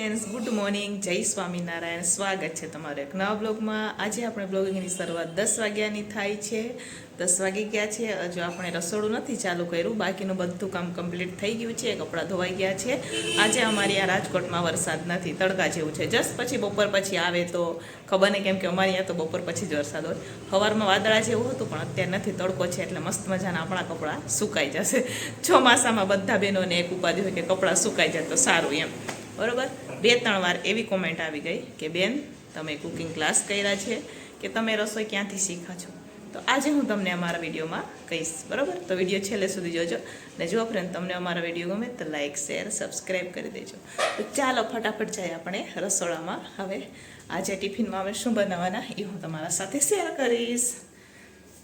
Friends good morning જય સ્વામિનારાયણ. સ્વાગત છે તમારું એક નવા બ્લોગમાં. આજે આપણે બ્લોગિંગની શરૂઆત દસ વાગ્યાની થાય છે. દસ વાગી ગયા છે. હજુ આપણે રસોડું નથી ચાલુ કર્યું. બાકીનું બધું કામ કમ્પ્લીટ થઈ ગયું છે. કપડાં ધોવાઈ ગયા છે. આજે અમારી આ રાજકોટમાં વરસાદ નથી. તડકા જેવું છે. જસ્ટ પછી બપોર પછી આવે તો ખબર નહીં, કેમ કે અમારી અહીંયા તો બપોર પછી જ વરસાદ હોય. સવારમાં વાદળા જેવું હતું, પણ અત્યારે નથી. તડકો છે એટલે મસ્ત મજાના આપણા કપડાં સુકાઈ જશે. ચોમાસામાં બધા બહેનોને એક ઉપાધિ હોય કે કપડાં સુકાઈ જાય તો સારું એમ. બરોબર? બે ત્રણ વાર એવી કોમેન્ટ આવી ગઈ કે, બેન, તમે કુકિંગ ક્લાસ કર્યા છે કે તમે રસોઈ ક્યાંથી શીખો છો? તો આજે હું તમને અમારા વિડીયોમાં કહીશ, બરાબર? તો વીડિયો છેલ્લે સુધી જોજો. ને જો ફ્રેન્ડ તમને અમારા વીડિયો ગમે તો લાઇક શેર સબસ્ક્રાઈબ કરી દેજો. તો ચાલો ફટાફટ જાય આપણે રસોડામાં. હવે આજે ટિફિનમાં અમે શું બનાવવાના એ હું તમારા સાથે શેર કરીશ.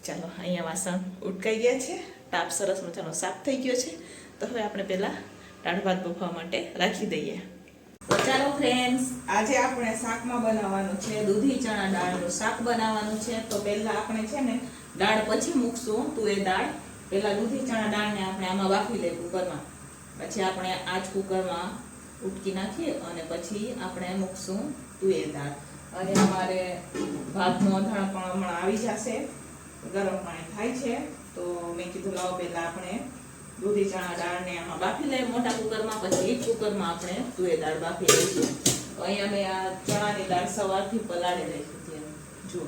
ચાલો, અહીંયા વાસણ ઉટકાઈ ગયા છે. ટાપ સરસ મજાનો સાફ થઈ ગયો છે. તો હવે આપણે પહેલાં દાળ ભાત બફવા માટે રાખી દઈએ. તો ચાલો ફ્રેન્ડ્સ આજે આપણે શાકમાં બનાવવાનું છે, દૂધી ચણા દાળનું શાક બનાવવાનું છે. તો પહેલા આપણે છે ને દાળ પછી મૂકશું. તુવેર દાળ, પહેલા દૂધી ચણા દાળને આપણે આમાં બાફી લઈએ કુકરમાં પછી આપણે આ જ કુકરમાં ઉટકી નાખીએ અને પછી આપણે મૂકશું તુવેર દાળ. અને અમારે ભાતનું અંધાણ પણ હમણાં આવી જશે. ગરમ પાણી થાય છે. તો મેં કીધું લાવો પહેલાં આપણે દૂધી ચણા દાળને આમાં બાફી લઈએ. મોટા કુકરમાં પછી કુકરમાં આપણે તુએ દાળ બાફી લઈશું અહીંયા મેં આ ચણાની દાળ સવારથી પલાળી રાખી હતી. જુઓ.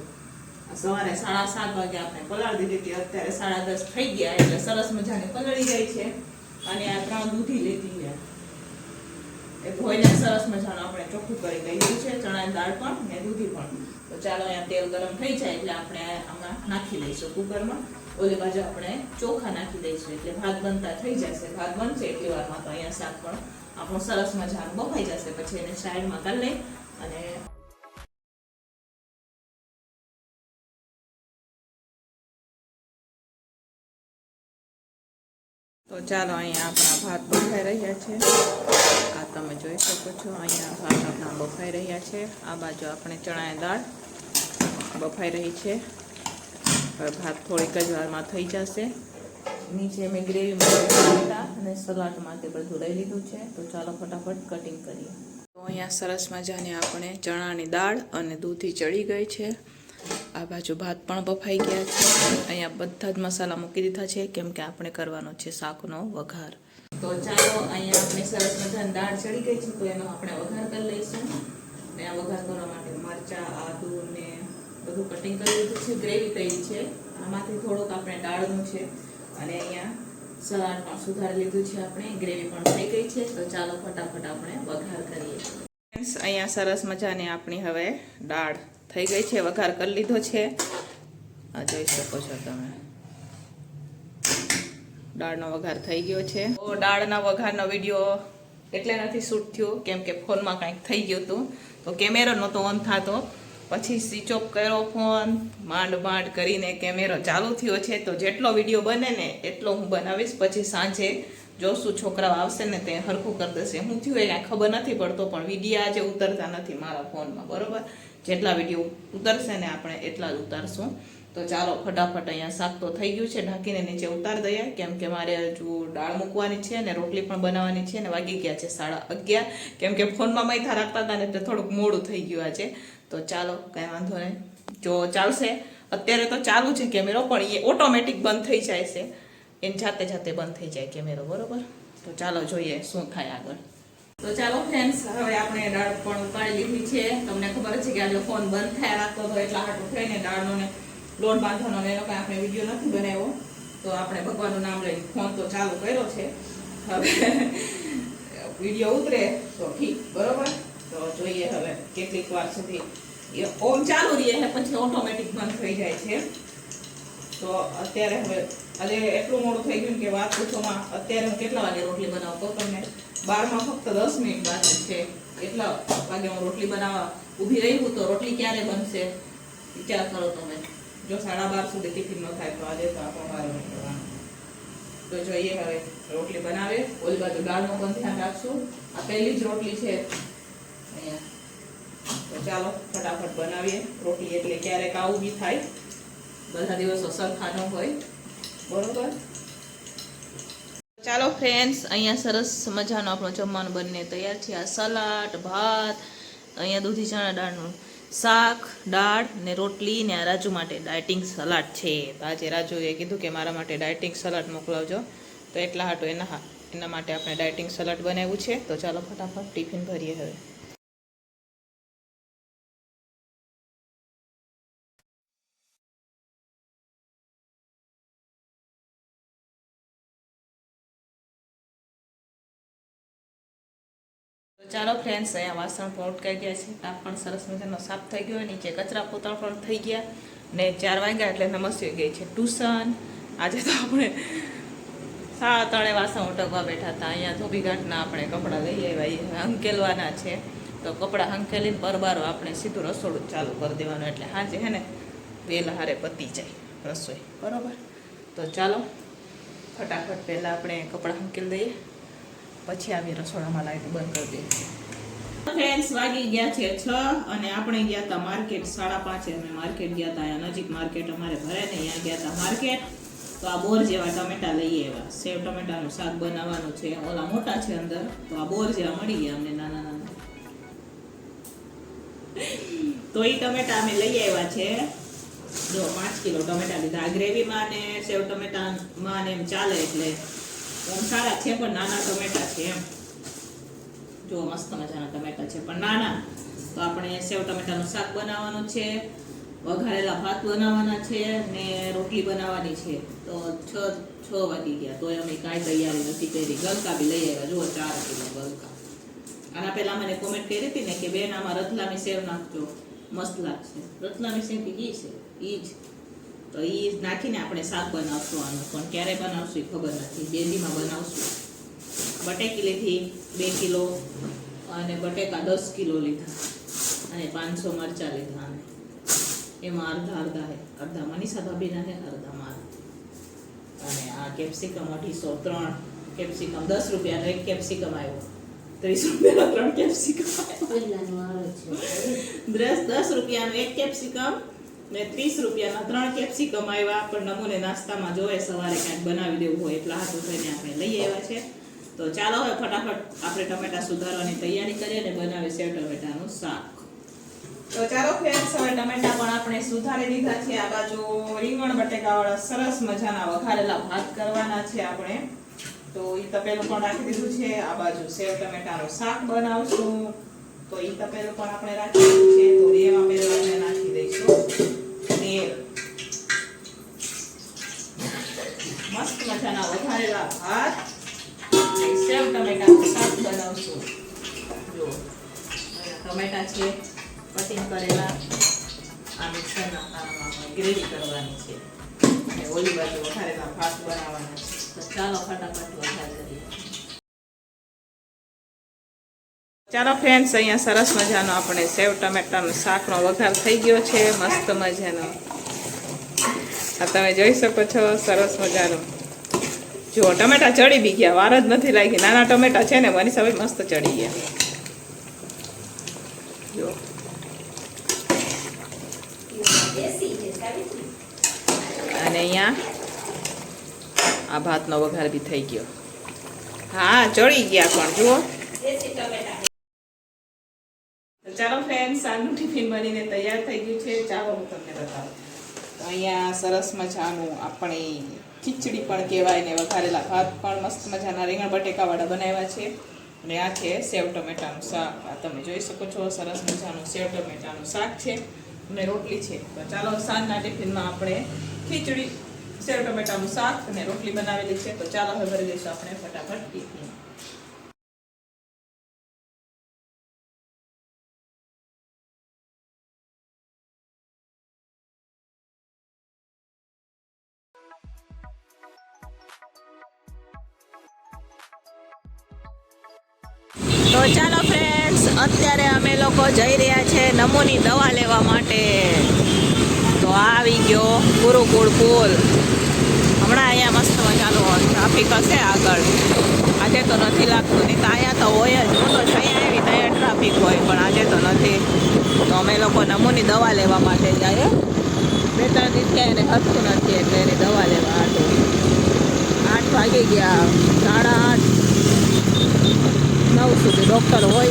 સવારે સાડા સાત વાગે આપણે પલાળી દીધી હતી. અત્યારે સાડા દસ થઈ ગયા એટલે સરસ મજાની પલળી ગઈ છે. અને આ ત્રણ દૂધી લીધી છે. એ ધોઈને સરસ મજાનું આપણે ચોખ્ખું કરી દઈએ છે ચણાની દાળ પણ ને દૂધી પણ. તો ચાલો અહીંયા તેલ ગરમ થઈ જાય એટલે આપણે આમાં નાખી લઈશું કુકરમાં. ઓલી બાજુ આપણે ચોખા નાખી દઈશું એટલે ભાત બનતા થઈ જશે. ભાત બનશે એટલી વારમાં તો અહીંયા શાક પણ આપણું સરસ મજાનું બફાઈ જશે. પછી એને સાઈડમાં કરી લઈ અને તો ચાલો અહીંયા આપણા ભાત બફાઈ રહ્યા છે. આ તમે જોઈ શકો છો, અહીંયા ભાત આપણા બફાઈ રહ્યા છે. આ બાજુ આપણે ચણાની દાળ બફાઈ રહી છે. ભાત થોડીક જ વારમાં થઈ જશે. નીચે મેં ગ્રેવી માટે અને સલાડ માટે બધું લઈ લીધું છે. તો ચાલો ફટાફટ કટિંગ કરીએ. તો અહીંયા સરસ મજાની આપણે ચણાની દાળ અને દૂધી ચડી ગઈ છે. આ બાજુ ભાત પણ બફાઈ ગયા છે. અહીંયા બધા જ મસાલા મૂકી દીધા છે, કેમ કે આપણે કરવાનો છે શાકનો વઘાર. તો ચાલો અહીંયા આપણે સરસ મજાની દાળ ચડી ગઈ છે, તો એનો આપણે વઘાર કરી લઈશું. અને આ વઘાર કરવા માટે મરચા, આદુ ને બધું કટિંગ કરી દીધું છે ગ્રેવી કરી છે. આમાંથી થોડુંક આપણે દાળનું છે અને અહીંયા સલાડ પણ સુધારી લીધું છે આપણે. ગ્રેવી પણ થઈ ગઈ છે. તો ચાલો ફટાફટ આપણે વઘાર કરીએ. Friends, અહીંયા સરસ મજાની આપણી હવે દાળ થઈ ગઈ છે. વઘાર કરી લીધો છે. આ જોઈ શકો છો તમે. દાળનો વઘાર થઈ ગયો છે. તો દાળના વઘારનો વીડિયો એટલે નથી શૂટ થયો કેમ કે ફોનમાં કંઈક થઈ ગયું હતું. તો કેમેરો નહોતો ઓન થતો. પછી સ્વિચ ઓફ કર્યો ફોન માંડ માંડ કરીને કેમેરો ચાલુ થયો છે, તો જેટલો વીડિયો બને ને એટલો હું બનાવીશ. પછી સાંજે જોશું છોકરાઓ આવશે ને તે હરખું કરી દેશે. હું થયું એ કાંઈ ખબર નથી પડતો, પણ વીડિયો આજે ઉતરતા નથી મારા ફોનમાં બરાબર? જેટલા વીડિયો ઉતરશે ને આપણે એટલા જ ઉતારશું. તો ચાલો, ફટાફટ અહીંયા શાક તો થઈ ગયું છે, ઢાંકીને નીચે ઉતાર દઈએ. કેમ કે મારે હજુ દાળ મૂકવાની છે ને રોટલી પણ બનાવવાની છે અને વાગી ગયા છે સાડા અગિયાર. કેમ કે ફોનમાં મૈથા રાખતા હતા ને એટલે થોડુંક મોડું થઈ ગયું આજે. તો ચાલો, કાંઈ વાંધો નહીં. જો ચાલશે, અત્યારે તો ચાલુ છે કેમેરો, પણ એ ઓટોમેટિક બંધ થઈ જાય છે. એને જાતે જાતે બંધ થઈ જાય કેમેરો, બરોબર? તો ચાલો જોઈએ શું થાય આગળ. તો ચાલો ફ્રેન્ડ્સ હવે આપણે દાળ પણ ઉકાળી લીધી છે. તમને ખબર છે કે આજે ફોન બંધ થયા રાખતો હતો એટલા હાટું થઈને દાળનો ને લોટ બાંધવાનો એનો કાંઈ આપણે વીડિયો નથી બનાવ્યો. તો આપણે ભગવાનનું નામ લઈ ફોન તો ચાલુ કર્યો છે. હવે વીડિયો ઉતરે, તો ઠીક, બરોબર? હવે વાર સુધી. એ ઓમ ચાલુ રહે છે પછી ઓટોમેટિક બંધ થઈ જાય છે. તો અત્યારે હવે એટલે એટલું મોડું થઈ ગયું કે વાત પૂછોમાં અત્યારે હું કેટલા વાગે રોટલી બનાવતો તમને બારમાં ફક્ત દસ મિનિટ બાકી છે. એટલા વાગે હું રોટલી બનાવવા ઊભી રહી હું તો રોટલી ક્યારે બનશે? વિચાર કરો તમે. જો સાડા બાર સુધી ટિફિન ન થાય તો આજે તો આપણો બાર નીકળવાનું તો જોઈએ હવે રોટલી બનાવે ઓલી બાજુ દાળનું પણ ધ્યાન રાખશું. આ પહેલી જ રોટલી છે. અહીંયા. તો ચાલો ફટાફટ બનાવીએ. રોટલી એટલે ક્યારેક આવું બી થાય. બધા દિવસો સરખાનો હોય. બરોબર? ચાલો ફ્રેન્ડ્સ અહીંયા સરસ મજાનો આપણો જમવાનું બંને તૈયાર છે. આ સલાડ, ભાત, અહીંયા દૂધી ચણા દાળનું શાક, દાળ ને રોટલી ને આ રાજુ માટે ડાયટિંગ સલાડ છે. આજે રાજુએ કીધું કે મારા માટે ડાયટિંગ સલાડ મોકલાવજો તો એટલા હાટો એના એના માટે આપણે ડાયટિંગ સલાડ બનાવ્યું છે. તો ચાલો ફટાફટ ટિફિન ભરીએ હવે. ચાલો ફ્રેન્ડ્સ અહીંયા વાસણ પણ ઉટકાઈ ગયા છે. તાપ પણ સરસ મજાનો સાફ થઈ ગયો નીચે કચરા પોતા પણ થઈ ગયા ને ચાર વાગ્યા એટલે નમસ્તે ગઈ છે. ટ્યુશન. આજે તો આપણે સાડા ત્રણે વાસણ ઉટકવા બેઠા હતા. અહીંયા ધોબીઘાટના આપણે કપડાં લઈ આવ્યા. એ હંકેલવાના છે. તો કપડાં હંકેલીને પરબારો આપણે સીધું રસોડું ચાલુ કરી દેવાનું. એટલે હાજે હે ને વહેલા હારે પતી જાય રસોઈ. બરોબર? તો ચાલો, ફટાફટ પહેલાં આપણે કપડાં હંકેલ દઈએ. પછી આવી રસોડામાં લાઈટ બંધ કરી દઈએ. ફ્રેન્ડ્સ વાગી ગયા છે છ અને આપણે ગયા હતા માર્કેટ, સાડા પાંચે અમે માર્કેટ ગયા હતા અહીંયા નજીક માર્કેટ અમારે ભરે ને અહીંયા ગયા હતા માર્કેટ. તો આ બોર જેવા ટમેટા લઈએ એવા સેવ ટમેટાનું શાક બનાવવાનું છે. ઓલા મોટા છે અંદર. તો આ બોર જેવા મળી ગયા અમને નાના નાના. તો એ ટમેટા અમે લઈ આવ્યા છે. જો પાંચ કિલો ટમેટા લીધા. ગ્રેવીમાં ને સેવ ટમેટામાં ને એમ ચાલે એટલે સારા છે, પણ નાના ટમેટા છે એમ. જો મસ્ત મજાના ટમેટા છે, પણ નાના. તો આપણે સેવ ટમેટાનું શાક બનાવવાનું છે, વઘારેલા ભાત બનાવવાના છે, ને રોટલી બનાવવાની છે. તો છ છ વાગી ગયા તોય અમે કાંઈ તૈયારી નથી કરી. ગલકા બી લઈ આવ્યા, જુઓ ચાર કિલો ગલકા. આના પહેલાં મને કોમેન્ટ કરી હતી ને કે બેન, આમાં રતલામી સેવ નાખજો. મસ્ત લાગશે. રતલામી સેવ કે ઈ છે, ઈ જ. તો એ નાખીને આપણે શાક બનાવશું આનું. પણ ક્યારે બનાવશું એ ખબર નથી. બેંદીમાં બનાવશું. બટેકી લીધી બે કિલો અને બટેકા દસ કિલો લીધા. અને પાંચસો મરચાં લીધા અને એમાં અડધા અડધા હે. અડધા મનીષા ભાભીના હે અડધા મારા. અને આ કેપ્સિકમ અઢીસો ત્રણ કેપ્સિકમ. દસ રૂપિયાનો એક કેપ્સિકમ આવ્યો. ત્રીસ રૂપિયાનો ત્રણ કેપ્સિકમ દસ દસ રૂપિયાનો એક કેપ્સિકમ. ને ત્રીસ રૂપિયાના ત્રણ કેપ્સિકમ આવ્યા પણ નમૂને નાસ્તામાં જોવે સવારે કાંઈક બનાવી દેવું હોય, એટલા હાથો થઈને આપણે લઈ આવ્યા છે. તો ચાલો હવે ફટાફટ આપણે ટમેટા સુધારવાની તૈયારી કરીએ અને બનાવીએ સેવ ટમેટાનું શાક. તો ચાલો ફ્રેન્ડ્સ હવે ટમેટા પણ આપણે સુધારી દીધા છે. આ બાજુ રીંગણ બટેકાવાળા સરસ મજાના વઘારેલા ભાત કરવાના છે આપણે. તો એ તપેલું પણ રાખી દીધું છે. આ બાજુ સેવ ટમેટાનું શાક બનાવશું. તો એ તપેલું પણ આપણે રાખી દીધું છે. તો બે આપણે નાખી દઈશું. મસ્ત મજાના વઘારેલા ભાત. સેવ ટમેટાનું શાક બનાવશું. જો ટમેટા છે કટિંગ કરેલા. આ મિક્સરના આમાં ગ્રેવી કરવાની છે. અને ઓલી બાજુ વઘારેલા ભાત બનાવવાના છે. તો ચાલો ફટાફટ વઘાર ચાલો ફ્રેન્ડ્સ અહીંયા સરસ મજાનો આપણે સેવ ટમેટાનો શાકનો વઘાર થઈ ગયો છે, મસ્ત મજાનો. આ તમે જોઈ શકો છો, સરસ મજાનો. જુઓ, ટમેટા ચડી બી ગયા, વાર જ નથી લાગી. નાના ટમેટા છે ને, મારી ભાઈ મસ્ત ચડી ગયા. જુઓ. અને અહીંયા આ ભાતનો વઘાર બી થઈ ગયો. હા, ચડી ગયા પણ, જુઓ. આજનું ટિફિન બનીને તૈયાર થઈ ગયું છે. ચાલો હું તમને બતાવું. તો અહીંયા સરસ મજાનું આપણે ખીચડી પણ કહેવાય ને વઘારેલા ભાત પણ મસ્ત મજાના રીંગણ બટેકાવાળા બનાવ્યા છે. અને આ છે સેવ ટમેટાનું શાક. આ તમે જોઈ શકો છો, સરસ મજાનું સેવ ટમેટાનું શાક છે અને રોટલી છે. તો ચાલો સાંજના ટિફિનમાં આપણે ખીચડી, સેવ ટમેટાનું શાક અને રોટલી બનાવેલી છે. તો ચાલો હવે ભરી દઈશું આપણે ફટાફટ ટિફિન. તો ચાલો ફ્રેન્ડ્સ અત્યારે અમે લોકો જઈ રહ્યા છે નમોની દવા લેવા માટે. તો આવી ગયો ગુરુકુળ પુલ. હમણાં અહીંયા મસ્ત મજાનો ટ્રાફિક હશે આગળ. આજે તો નથી લાગતું. નહીં તો અહીંયા તો હોય જ. હું તો અહીંયા આવી ત્યાં ટ્રાફિક હોય, પણ આજે તો નથી. તો અમે લોકો નમોની દવા લેવા માટે જઈએ. બે ત્રણ ક્યાંય એને હસતું નથી એટલે એની દવા લેવા હતું આઠ વાગી ગયા. સાડા આઠ. નવ સુધી ડૉક્ટર હોય.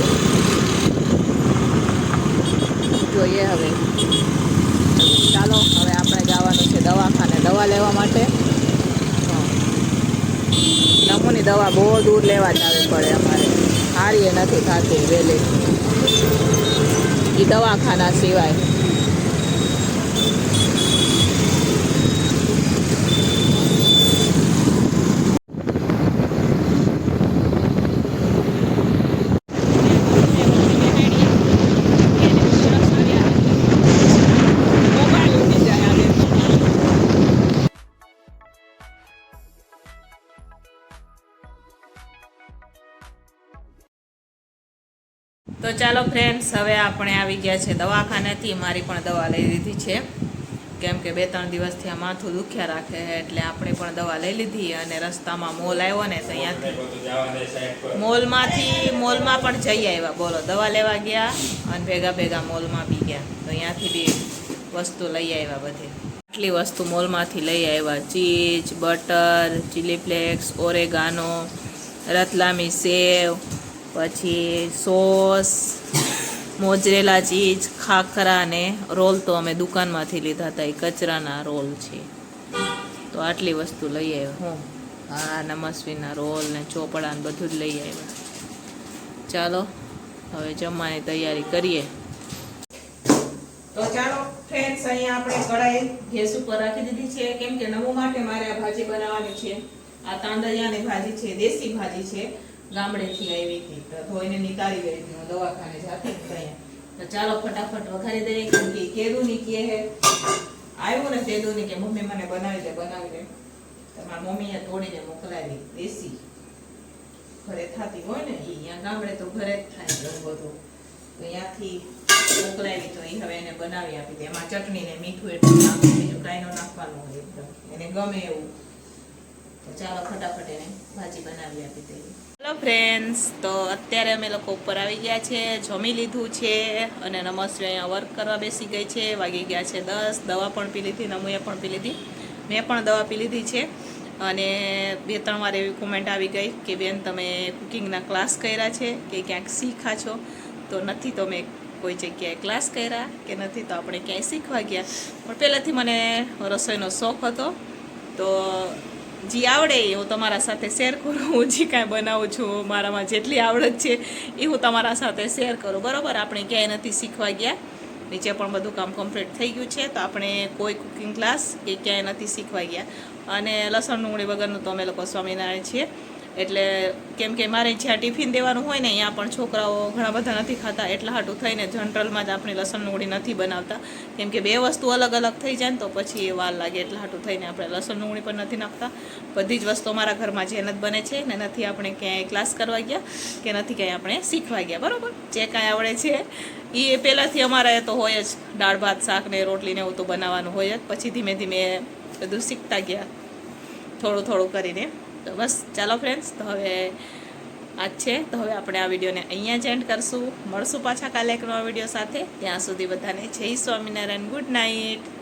જોઈએ હવે. ચાલો, હવે આપણે જવાનું છે દવાખાને દવા લેવા માટે. નમૂની દવા બહુ દૂર લેવા જવી પડે અમારે. સારી એ નથી થતી વહેલી એ દવાખાના સિવાય. તો ચાલો ફ્રેન્ડ્સ હવે આપણે આવી ગયા છે દવાખાનેથી. મારી પણ દવા લઈ લીધી છે. કેમ કે બે ત્રણ દિવસથી આ માથું દુખ્યા રાખે છે, એટલે આપણે પણ દવા લઈ લીધી અને રસ્તામાં મોલ આવ્યો ને તો અહીંયાથી મોલમાંથી મોલમાં પણ જઈ આવ્યા. બોલો, દવા લેવા ગયા અને ભેગા ભેગા મોલમાં બી ગયા. તો અહીંયાથી બી વસ્તુ લઈ આવ્યા બધી. આટલી વસ્તુ મોલમાંથી લઈ આવ્યા. Cheese, butter, chilli flakes, oregano, Ratlami sev પછી સોસ, મોજરેલા ચીજ ખાખરા ને રોલ તો અમે દુકાનમાંથી લીધા હતા. એ કચરાના રોલ છે. તો આટલી વસ્તુ લઈ આવ્યા હું. હા નમસ્વીના રોલ ને ચોપડા ને બધું જ લઈ આવ્યા. ચાલો, હવે જમવાની તૈયારી કરીએ. તો ચાલો ફ્રેન્ડ્સ અહીંયા આપણે કઢાઈ ગેસ ઉપર રાખી દીધી છે. કેમ કે નવું માટે મારે આ ભાજી બનાવવાની છે. આ તાંદળિયાની ભાજી છે, દેશી ભાજી છે. ગામડેથી આવી હતી. તો ધોઈને નીકાળી ગઈ હતી. દવાખાને જાતી તો ચાલો ફટાફટ વઘારી દઈએ કેમ કે કેદુની કે હે આવ્યું ને તેદુની કે મમ્મી મને બનાવી દે બનાવી દે. તો મારી મમ્મીએ તોડીને મોકલાવી. દેશી. ઘરે થતી હોય ને એ અહીંયા ગામડે તો ઘરે જ થાય એવું બધું. તો અહીંયાથી મોકલાવી તો એ હવે એને બનાવી આપી દે. એમાં ચટણી ને મીઠું એટલું નાખું બીજું કાંઈ નાખવાનું હોય એકદમ. એને ગમે એવું. તો ચાલો ફટાફટ એને ભાજી બનાવી આપી દઈએ. હેલો ફ્રેન્ડ્સ, તો અત્યારે અમે લોકો ઉપર આવી ગયા છે, જમી લીધું છે અને નમસ્તે અહીંયા વર્ક કરવા બેસી ગઈ છે, વાગી ગયા છે દસ, દવા પણ પી લીધી નમુએ પણ પી લીધી, મેં પણ દવા પી લીધી છે અને બે ત્રણ વાર એવી કોમેન્ટ આવી ગઈ કે બેન તમે કુકિંગના ક્લાસ કર્યા છે કે ક્યાંક શીખા છો? તો નથી તો મેં કોઈ જગ્યાએ ક્લાસ કર્યા કે નથી તો આપણે ક્યાંય શીખવા ગયા? પણ પહેલાંથી મને રસોઈનો શોખ હતો, તો જે આવડે એ હું તમારા સાથે શેર કરું. હું જે કાંઈ બનાવું છું મારામાં જેટલી આવડત છે, એ હું તમારા સાથે શેર કરું. બરાબર? આપણે ક્યાંય નથી શીખવા ગયા. નીચે પણ બધું કામ કમ્પ્લીટ થઈ ગયું છે, તો આપણે કોઈ કુકિંગ ક્લાસ કે ક્યાંય નથી શીખવા ગયા. અને લસણ ડુંગળી વગરનું તો અમે લોકો સ્વામિનારાયણ છીએ. એટલે કેમ કે મારે જ્યાં ટિફિન દેવાનું હોય ને અહીંયા પણ છોકરાઓ ઘણા બધા નથી ખાતા. એટલા હાટું થઈને જનરલમાં જ આપણે લસણ ડુંગળી નથી બનાવતા. કેમ કે બે વસ્તુ અલગ અલગ થઈ જાય ને, તો પછી એ વાર લાગે એટલા હાટું થઈને આપણે લસણ ડુંગળી પણ નથી નાખતા. બધી જ વસ્તુ અમારા ઘરમાં જેન જ બને છે ને નથી આપણે ક્યાંય ક્લાસ કરવા ગયા કે નથી ક્યાંય આપણે શીખવા ગયા. બરાબર? જે કાંઈ આવડે છે એ પહેલાંથી અમારે તો હોય જ. દાળ, ભાત, શાક ને રોટલી એવું તો બનાવવાનું હોય જ. પછી ધીમે ધીમે બધું શીખતા ગયા. થોડું થોડું કરીને. તો બસ, ચાલો ફ્રેન્ડ્સ તો હવે આજ છે. તો હવે આપણે આ વિડીયોને અહીંયા જ એન્ડ કરશું. મળશું પાછા કાલે એક નવા વીડિયો સાથે. ત્યાં સુધી બધાને જય સ્વામિનારાયણ. Good night